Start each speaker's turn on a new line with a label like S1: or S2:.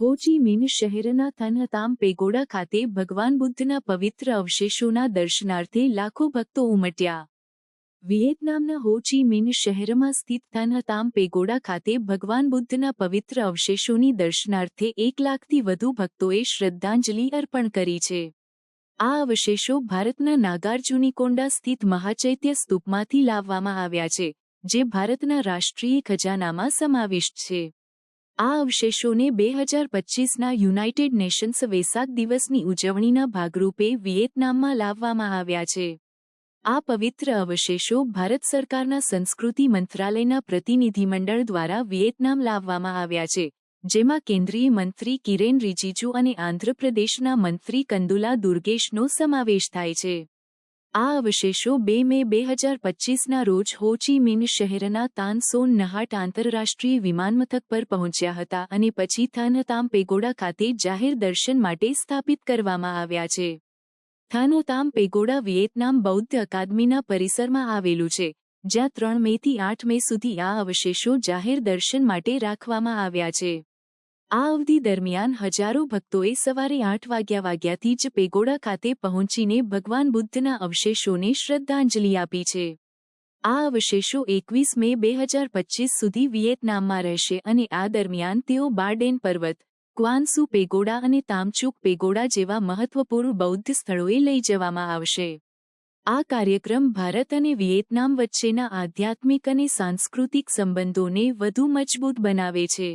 S1: ચી મિન શહેરના થનહતામ પેગોડા ખાતે ભગવાન બુદ્ધના પવિત્ર અવશેષોના દર્શનાર્થે લાખો ભક્તો ઉમટ્યા. વિયેતનામના હો ચી મિન શહેરમાં સ્થિત થનહતામ પેગોડા ખાતે ભગવાન બુદ્ધના પવિત્ર અવશેષોની દર્શનાર્થે એક લાખથી વધુ ભક્તોએ શ્રદ્ધાંજલિ અર્પણ કરી છે. આ અવશેષો ભારતના નાગાર્જુનીકોંડા સ્થિત મહાચૈત્ય સ્તૂપમાંથી લાવવામાં આવ્યા છે, જે ભારતના રાષ્ટ્રીય ખજાનામાં સમાવિષ્ટ છે. આ અવશેષોને બે હજાર પચ્ચીસના યુનાઇટેડ નેશન્સ વેસાક દિવસની ઉજવણીના ભાગરૂપે વિયેતનામમાં લાવવામાં આવ્યા છે. આ પવિત્ર અવશેષો ભારત સરકારના સંસ્કૃતિ મંત્રાલયના પ્રતિનિધિમંડળ દ્વારા વિયેતનામ લાવવામાં આવ્યા છે, જેમાં કેન્દ્રીય મંત્રી કિરેન રિજિજુ અને આંધ્રપ્રદેશના મંત્રી કંદુલા દુર્ગેશનો સમાવેશ થાય છે. આ અવશેષો બે મે બે હજાર પચ્ચીસના રોજ હોચી મિન શહેરના તાનસોન નહાટ આંતરરાષ્ટ્રીય વિમાનમથક પર પહોંચ્યા હતા અને પછી થાનતામ પેગોડા ખાતે જાહેર દર્શન માટે સ્થાપિત કરવામાં આવ્યા છે. થાનોતામ પેગોડા વિયેતનામ બૌદ્ધ અકાદમીના પરિસરમાં આવેલું છે, જ્યાં ત્રણ મેથી આઠ મે સુધી આ અવશેષો જાહેર દર્શન માટે રાખવામાં આવ્યા છે. આ અવધિ દરમિયાન હજારો ભક્તોએ સવારે આઠ વાગ્યા વાગ્યાથી જ પેગોડા ખાતે પહોંચીને ભગવાન બુદ્ધના અવશેષોને શ્રદ્ધાંજલિ આપી છે. આ અવશેષો એકવીસ મે બે હજાર પચ્ચીસ સુધી વિયેતનામમાં રહેશે અને આ દરમિયાન તેઓ બારડેન પર્વત, ક્વાનસુ પેગોડા અને તામચુક પેગોડા જેવા મહત્વપૂર્ણ બૌદ્ધ સ્થળોએ લઈ જવામાં આવશે. આ કાર્યક્રમ ભારત અને વિયેતનામ વચ્ચેના આધ્યાત્મિક અને સાંસ્કૃતિક સંબંધોને વધુ મજબૂત બનાવે છે.